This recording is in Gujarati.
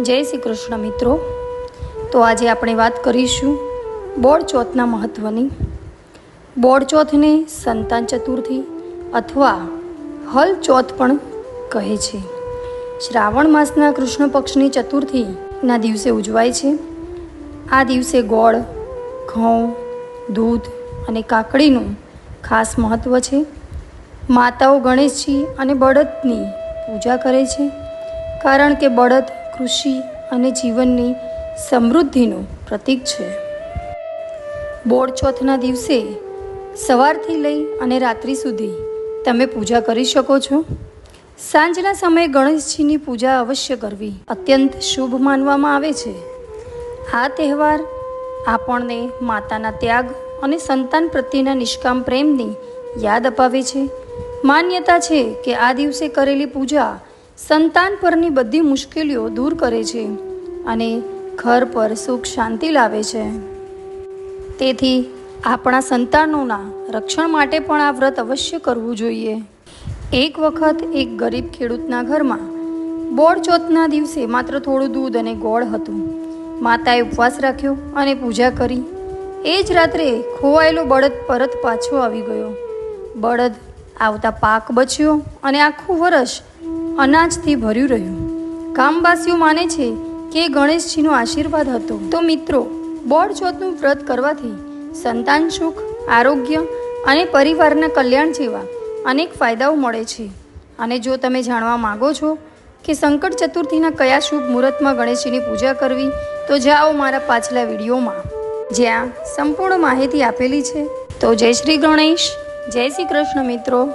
જય શ્રી કૃષ્ણ મિત્રો. તો આજે આપણે વાત કરીશું બોડચોથના મહત્ત્વની બોડચોથને સંતાન ચતુર્થી અથવા હલચોથ પણ કહે છે. શ્રાવણ માસના કૃષ્ણ પક્ષની ચતુર્થીના દિવસે ઉજવાય છે. આ દિવસે ગોળ, ઘઉં, દૂધ અને કાકડીનું ખાસ મહત્ત્વ છે. માતાઓ ગણેશજી અને બળદની પૂજા કરે છે. કારણ કે બળદ કૃષિ અને જીવનની સમૃદ્ધિનું પ્રતીક છે. બોળ ચોથના દિવસે સવારથી લઈ અને રાત્રિ સુધી તમે પૂજા કરી શકો છો. સાંજના સમયે ગણેશજીની પૂજા અવશ્ય કરવી અત્યંત શુભ માનવામાં આવે છે. આ તહેવાર આપણને માતાના ત્યાગ અને સંતાન પ્રત્યેના નિષ્કામ પ્રેમની યાદ અપાવે છે. માન્યતા છે કે આ દિવસે કરેલી પૂજા સંતાન પરની બધી મુશ્કેલીઓ દૂર કરે છે અને ઘર પર સુખ શાંતિ લાવે છે. તેથી આપણા સંતાનોના રક્ષણ માટે પણ આ વ્રત અવશ્ય કરવું જોઈએ. એક વખત એક ગરીબ ખેડૂતના ઘરમાં બોળચોથના દિવસે માત્ર થોડું દૂધ અને ગોળ હતું. માતાએ ઉપવાસ રાખ્યો અને પૂજા કરી. એ જ રાત્રે ખોવાયેલો બળદ પરત પાછો આવી ગયો. બળદ આવતા પાક બચ્યો અને આખું વર્ષ અનાજથી ભર્યું રહ્યું. ગામવાસીઓ માને છે કે ગણેશજીનો આશીર્વાદ હતો. તો મિત્રો ચોથનું વ્રત કરવાથી સંતાન સુખ, આરોગ્ય અને પરિવારના કલ્યાણ જેવા અનેક ફાયદાઓ મળે છે. અને જો તમે જાણવા માગો છો કે સંકટ ચતુર્થીના કયા શુભ મુહૂર્તમાં ગણેશજીની પૂજા કરવી, તો જાઓ મારા પાછલા વિડીયોમાં. જ્યાં સંપૂર્ણ માહિતી આપેલી છે. તો જય શ્રી ગણેશ, જય શ્રી કૃષ્ણ મિત્રો.